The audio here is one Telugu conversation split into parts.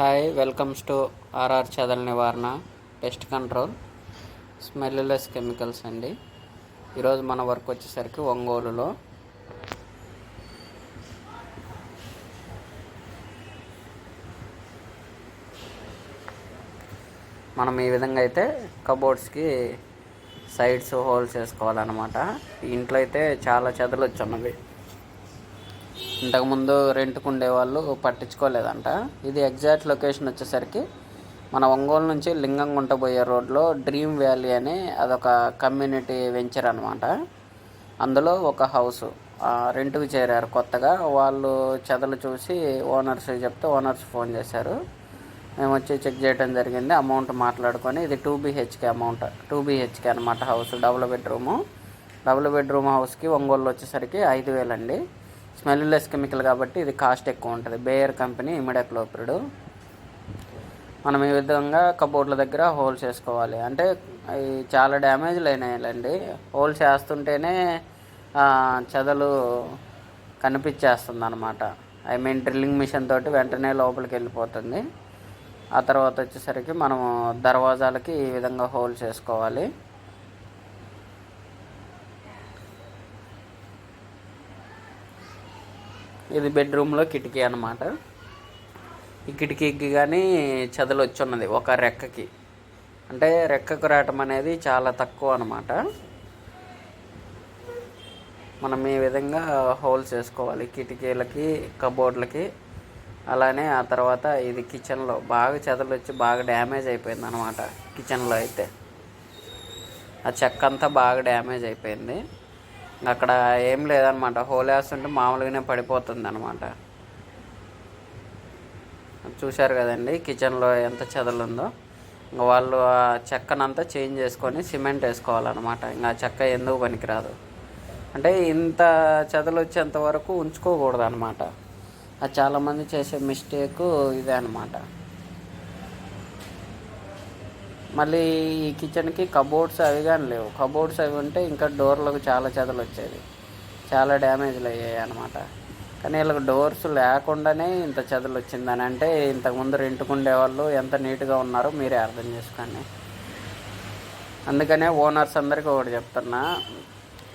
హాయ్ వెల్కమ్స్ టు ఆర్ఆర్ చెదల నివారణ పెస్ట్ కంట్రోల్ స్మెల్లెస్ కెమికల్స్ అండి. ఈరోజు మన వర్క్ వచ్చేసరికి ఒంగోలులో మనం ఈ విధంగా అయితే కబోర్డ్స్కి సైడ్స్ హోల్స్ వేసుకోవాలన్నమాట ఇంట్లో అయితే చాలా చెదలు వచ్చి ఉన్నవి ఇంతకుముందు రెంట్కు ఉండేవాళ్ళు పట్టించుకోలేదంట. ఇది ఎగ్జాక్ట్ లొకేషన్ వచ్చేసరికి మన ఒంగోలు నుంచి లింగంగుంట పోయే రోడ్లో డ్రీమ్ వ్యాలీ అని అదొక కమ్యూనిటీ వెంచర్ అనమాట అందులో ఒక హౌస్ రెంట్కి చేరారు కొత్తగా. వాళ్ళు చెదలు చూసి ఓనర్స్ చెప్తే ఓనర్స్ ఫోన్ చేశారు. మేము వచ్చి చెక్ చేయడం జరిగింది అమౌంట్ మాట్లాడుకొని. ఇది two BHK amount two BHK అనమాట house double bedroom. Double bedroom హౌస్కి ఒంగోలు వచ్చేసరికి ఐదు వేలండి. స్మెల్ లెస్ కెమికల్ కాబట్టి ఇది కాస్ట్ ఎక్కువ ఉంటుంది. బేయర్ కంపెనీ ఇమిడాక్లోపిడ్ మనం ఈ విధంగా కబోర్డ్ల దగ్గర హోల్స్ వేసుకోవాలి అంటే అవి చాలా డ్యామేజ్లు అయినాయండి హోల్స్ వేస్తుంటేనే ఆ, చెదలు కనిపించేస్తుంది అనమాట ఐ మీన్ డ్రిల్లింగ్ మిషన్ తోటి వెంటనే లోపలికి వెళ్ళిపోతుంది. ఆ తర్వాత వచ్చేసరికి మనము దర్వాజాలకి ఈ విధంగా హోల్స్ వేసుకోవాలి ఇది బెడ్రూమ్లో కిటికీ అనమాట ఈ కిటికీకి కానీ చెదలు వచ్చి ఉన్నది ఒక రెక్కకి. అంటే రెక్కకు రావటం అనేది చాలా తక్కువ అనమాట మనం ఈ విధంగా హోల్స్ వేసుకోవాలి కిటికీలకి కబోర్డ్లకి. అలానే ఆ తర్వాత ఇది కిచెన్లో బాగా చెదలు వచ్చి బాగా డ్యామేజ్ అయిపోయింది అనమాట కిచెన్లో అయితే. ఆ చెక్క అంతా బాగా డ్యామేజ్ అయిపోయింది. అక్కడ ఏం లేదనమాట. హోల్ వేస్తుంటే మామూలుగానే పడిపోతుంది అనమాట చూశారు కదండి కిచెన్లో ఎంత చెదలు ఉందో ఇంకా వాళ్ళు ఆ చెక్కనంతా చేంజ్ చేసుకొని సిమెంట్ వేసుకోవాలన్నమాట ఇంకా చెక్క ఎందుకు పనికిరాదు. అంటే ఇంత చెదలు వచ్చేంత వరకు ఉంచుకోకూడదు అనమాట అది చాలామంది చేసే మిస్టేక్ ఇదే అనమాట. మళ్ళీ ఈ కిచెన్కి కబోర్డ్స్ అవి కానీ లేవు. కబోర్డ్స్ అవి ఉంటే ఇంకా డోర్లకు చాలా చెదలు వచ్చేది చాలా డ్యామేజ్లు అయ్యాయి అనమాట కానీ వీళ్ళకి డోర్స్ లేకుండానే ఇంత చెదలు వచ్చిందని అంటే ఇంతకుముందు రెంట్కుండే వాళ్ళు ఎంత నీట్గా ఉన్నారో మీరే అర్థం చేసుకోండి. అందుకనే ఓనర్స్ అందరికీ ఒకటి చెప్తున్నా.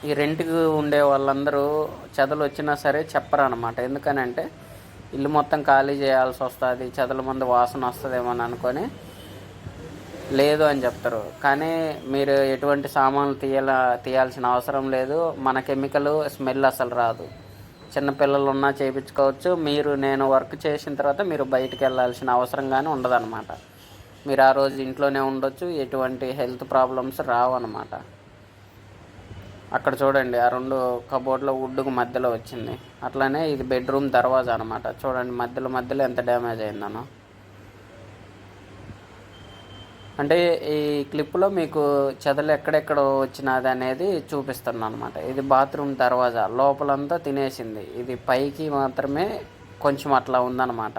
ఈ రెంట్కి ఉండే వాళ్ళందరూ చెదలు వచ్చినా సరే చెప్పరు అనమాట ఎందుకనంటే ఇల్లు మొత్తం ఖాళీ చేయాల్సి వస్తుంది. చెదల మందు వాసన వస్తుందేమో అని అనుకొని లేదు అని చెప్తారు. కానీ మీరు ఎటువంటి సామాన్లు తీయాల తీయాల్సిన అవసరం లేదు. మన కెమికల్ స్మెల్ అసలు రాదు. చిన్నపిల్లలు ఉన్నా చేయించుకోవచ్చు మీరు నేను వర్క్ చేసిన తర్వాత మీరు బయటికి వెళ్ళాల్సిన అవసరం కానీ ఉండదన్నమాట. మీరు ఆ రోజు ఇంట్లోనే ఉండొచ్చు. ఎటువంటి హెల్త్ ప్రాబ్లమ్స్ రావు అనమాట అక్కడ చూడండి ఆ రెండు కబోర్డ్లో వుడ్కు మధ్యలో వచ్చింది. అట్లానే ఇది బెడ్రూమ్ దర్వాజా అనమాట చూడండి మధ్యలో మధ్యలో ఎంత డ్యామేజ్ అయిందనో. అంటే ఈ క్లిప్లో మీకు చెదలు ఎక్కడెక్కడ వచ్చినది అనేది చూపిస్తున్నాను అనమాట ఇది బాత్రూమ్ దర్వాజా లోపలంతా తినేసింది. ఇది పైకి మాత్రమే కొంచెం అట్లా ఉందన్నమాట.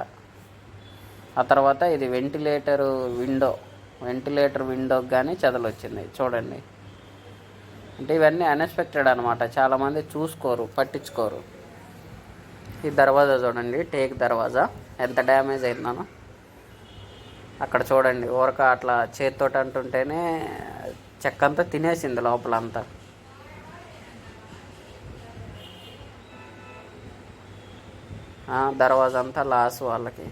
ఆ తర్వాత ఇది వెంటిలేటర్ విండో వెంటిలేటర్ విండోకి కానీ చెదలు వచ్చింది చూడండి. అంటే ఇవన్నీ అన్ఎక్స్పెక్టెడ్ అనమాట చాలామంది చూసుకోరు పట్టించుకోరు. ఈ దర్వాజా చూడండి టేక్ దర్వాజా. ఎంత డ్యామేజ్ అయిందనో. అక్కడ చూడండి ఊరక అట్లా చేతితోటి అంటుంటేనే చెక్క అంతా తినేసింది లోపల అంతా దర్వాజా అంతా లాస్ వాళ్ళకి.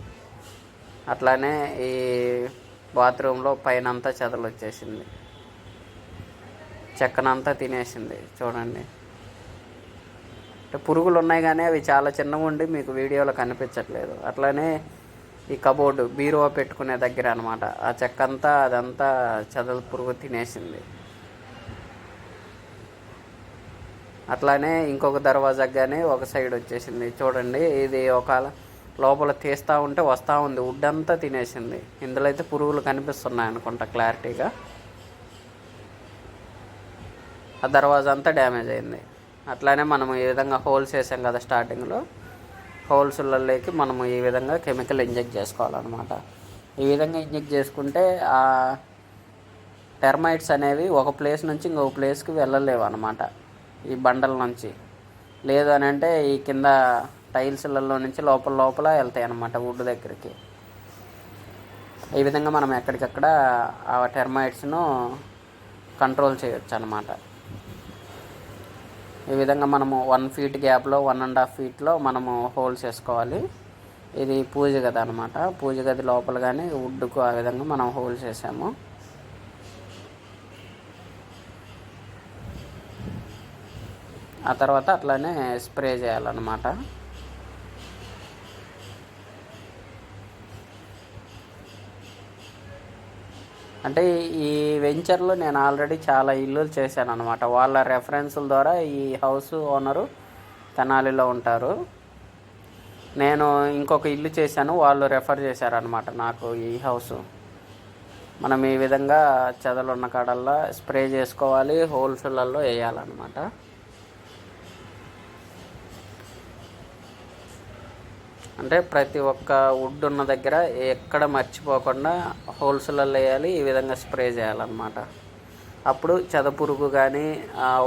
అట్లానే ఈ బాత్రూంలో పైన అంతా చెదలు వచ్చేసింది చెక్కనంతా తినేసింది చూడండి. అంటే పురుగులు ఉన్నాయి కానీ అవి చాలా చిన్నగా ఉండి మీకు వీడియోలో కనిపించట్లేదు. అట్లానే ఈ కబోర్డు బీరువా పెట్టుకునే దగ్గర అనమాట ఆ చెక్క అంతా అదంతా చెదల పురుగు తినేసింది. అట్లానే ఇంకొక దర్వాజాగానే ఒక సైడ్ వచ్చేసింది. చూడండి ఇది ఒక లోపల తీస్తూ ఉంటే వస్తూ ఉంది. వుడ్ అంతా తినేసింది. ఇందులో అయితే పురుగులు కనిపిస్తున్నాయి అనుకుంటా క్లారిటీగా. ఆ దర్వాజా అంతా డ్యామేజ్ అయింది. అట్లానే మనం ఈ విధంగా హోల్స్ వేసాం కదా స్టార్టింగ్లో. హోల్స్లలోకి మనము ఈ విధంగా కెమికల్ ఇంజెక్ట్ చేసుకోవాలన్నమాట. ఈ విధంగా ఇంజెక్ట్ చేసుకుంటే ఆ టెర్మైట్స్ అనేవి ఒక ప్లేస్ నుంచి ఇంకొక ప్లేస్కి వెళ్ళలేవు అనమాట ఈ బండల నుంచి. లేదు అని అంటే ఈ కింద టైల్స్లలో నుంచి లోపల లోపల వెళ్తాయి అన్నమాట వుడ్ దగ్గరికి. ఈ విధంగా మనం ఎక్కడికక్కడ ఆ టెర్మైట్స్ను కంట్రోల్ చేయొచ్చు అనమాట ఈ విధంగా మనము వన్ ఫీట్ గ్యాప్లో వన్ అండ్ హాఫ్ ఫీట్లో మనము హోల్స్ వేసుకోవాలి ఇది పూజ గది అనమాట పూజ గది లోపల కానీ వుడ్కు ఆ విధంగా మనం హోల్స్ వేసాము ఆ తర్వాత అట్లానే స్ప్రే చేయాలన్నమాట. అంటే ఈ వెంచర్లో నేను ఆల్రెడీ చాలా ఇల్లులు చేశాను అనమాట వాళ్ళ రెఫరెన్సుల ద్వారా ఈ హౌస్ ఓనరు తెనాలిలో ఉంటారు. నేను ఇంకొక ఇల్లు చేశాను వాళ్ళు రెఫర్ చేశారనమాట నాకు ఈ హౌస్ మనం ఈ విధంగా చెదలున్న కాడల్లో స్ప్రే చేసుకోవాలి హోల్సేలల్లో వేయాలన్నమాట. అంటే ప్రతి ఒక్క వుడ్ ఉన్న దగ్గర ఎక్కడ మర్చిపోకుండా హోల్సేలలో వేయాలి ఈ విధంగా స్ప్రే చేయాలన్నమాట. అప్పుడు చెదపురుగు కానీ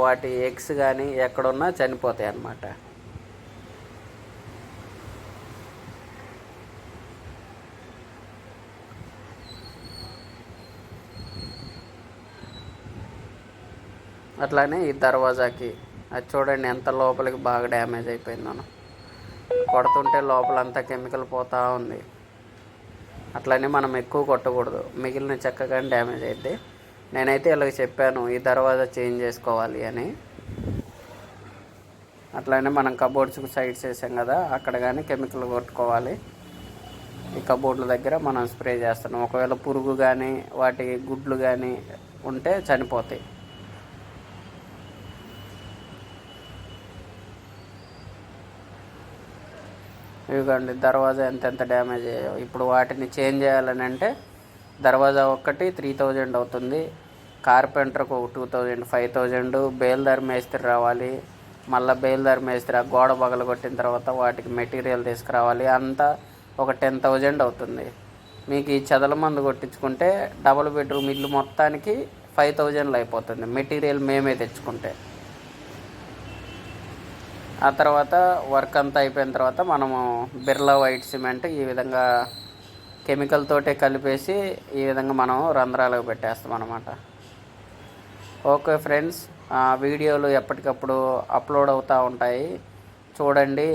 వాటి ఎగ్స్ కానీ ఎక్కడున్నా చనిపోతాయి అన్నమాట. అట్లానే ఈ దర్వాజాకి అది చూడండి ఎంత లోపలికి బాగా డ్యామేజ్ అయిపోయిందో. కొడుతుంటే లోపలంతా కెమికల్ పోతూ ఉంది. అట్లనే మనం ఎక్కువ కొట్టకూడదు. మిగిలిన చెక్క కానీ డ్యామేజ్ అయితే నేనైతే ఇలాగ చెప్పాను ఈ దర్వాజా చేంజ్ చేసుకోవాలి అని. అట్లనే మనం కబోర్డ్స్కి సైడ్స్ వేసాం కదా అక్కడ కానీ కెమికల్ కొట్టుకోవాలి. ఈ కబోర్డ్ల దగ్గర మనం స్ప్రే చేస్తున్నాం. ఒకవేళ పురుగు కానీ వాటి గుడ్లు కానీ ఉంటే చనిపోతాయి. ఇదిగోండి దర్వాజా ఎంతెంత డ్యామేజ్ అయ్యాయో ఇప్పుడు వాటిని చేంజ్ చేయాలని అంటే దర్వాజా ఒక్కటి త్రీ థౌజండ్ అవుతుంది. కార్పెంటర్కి ఒక టూ థౌజండ్ ఫైవ్ థౌజండ్ బేల్దార్ మేస్త్రి రావాలి. మళ్ళీ బేల్దార్ మేస్త్రి ఆ గోడ పగలు కొట్టిన తర్వాత వాటికి మెటీరియల్ తీసుకురావాలి. అంతా ఒక టెన్ థౌజండ్ అవుతుంది. మీకు ఈ చెదల మందు కొట్టించుకుంటే డబుల్ బెడ్రూమ్ ఇల్లు మొత్తానికి ఫైవ్ థౌజండ్లో అయిపోతుంది. మెటీరియల్ మేమే తెచ్చుకుంటే. ఆ తర్వాత వర్క్ అంతా అయిపోయిన తర్వాత మనము బిర్లా వైట్ సిమెంట్ ఈ విధంగా కెమికల్ తోటే కలిపేసి ఈ విధంగా మనం రంధ్రాలకు పెట్టేస్తాం అనమాట ఓకే ఫ్రెండ్స్ వీడియోలు ఎప్పటికప్పుడు అప్లోడ్ అవుతూ ఉంటాయి. చూడండి.